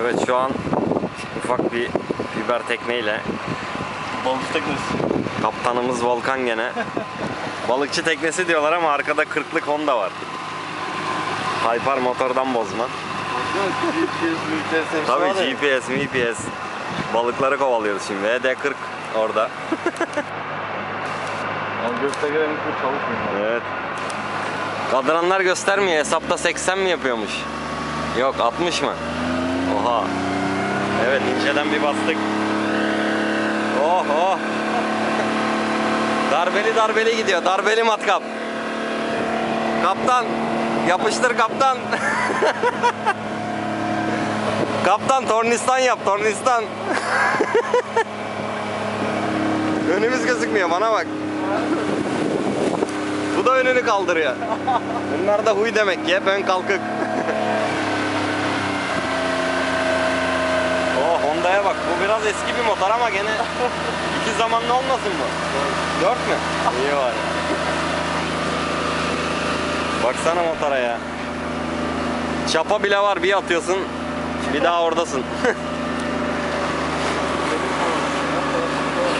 Evet şu an ufak bir biber tekneyle Balıkçı teknesi. kaptanımız Volkan gene. Balıkçı teknesi diyorlar ama arkada 40'lık Honda var. Hyper motordan bozma. Tabii. GPS, GPS. Balıkları kovalıyoruz şimdi. VD40 orada. Ama göstergelerimiz bu çalışmıyor. Evet. Kadranlar göstermiyor. Hesapta 80 mi yapıyormuş? Yok 60 mı? Oha. Evet inceden bir bastık. Oh oh. Darbeli darbeli gidiyor. Darbeli matkap. Kaptan. Yapıştır kaptan. kaptan tornistan yap tornistan. Önümüz gözükmüyor bana bak. Bu da önünü kaldırıyor. Bunlar da huy demek ki hep ön kalkık. oh Honda'ya bak bu biraz eski bir motor ama gene iki zamanlı olmasın mı? Dört mü? İyi var. Baksana motora ya. Çapa bile var bir atıyorsun bir daha oradasın.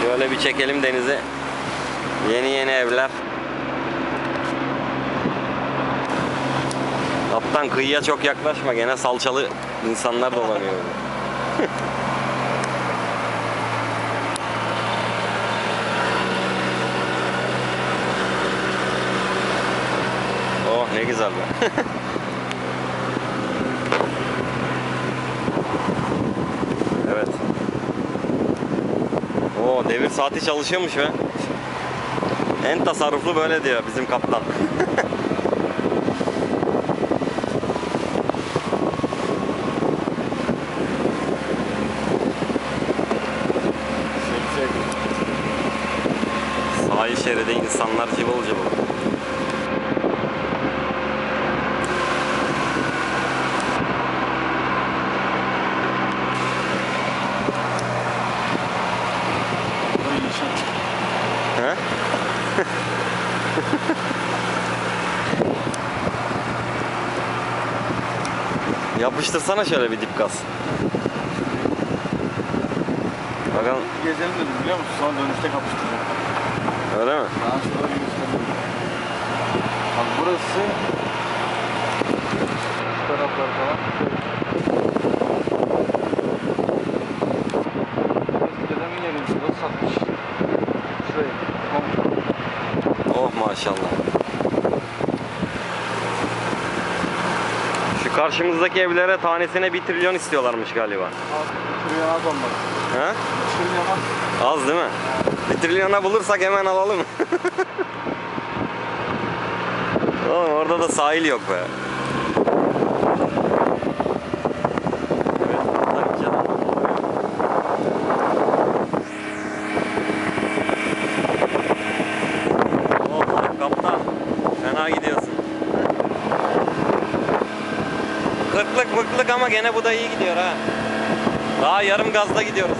Şöyle bir çekelim denize. Yeni yeni evler. Kaptan kıyıya çok yaklaşma gene salçalı insanlar dolanıyor. 8 abi. evet. O devir saati çalışıyormuş be. En tasarruflu böyle diyor bizim kaptan. Şey, şey. Sahil şeride insanlar cıvıl cıvıl. Yapıştırsana şöyle bir dip gaz. Bakalım Gezelim dedim biliyor musun? Sonra dönüşte kapıştıracağım. öyle mi? Daha şurada göstereyim. Bak burası şu taraflar falan. Burası dedemin yeriymiş. Burası satmış. Şurayı. Oh maşallah. Karşımızdaki evlere tanesine bir trilyon istiyorlarmış galiba. Az. Şuraya az olmaz. He? Şuraya az. Az değil mi? Bir trilyona bulursak hemen alalım. Oğlum orada da sahil yok be. Fena gidiyorsun. Kırklık mıklık ama gene bu da iyi gidiyor ha. Daha yarım gazda gidiyoruz.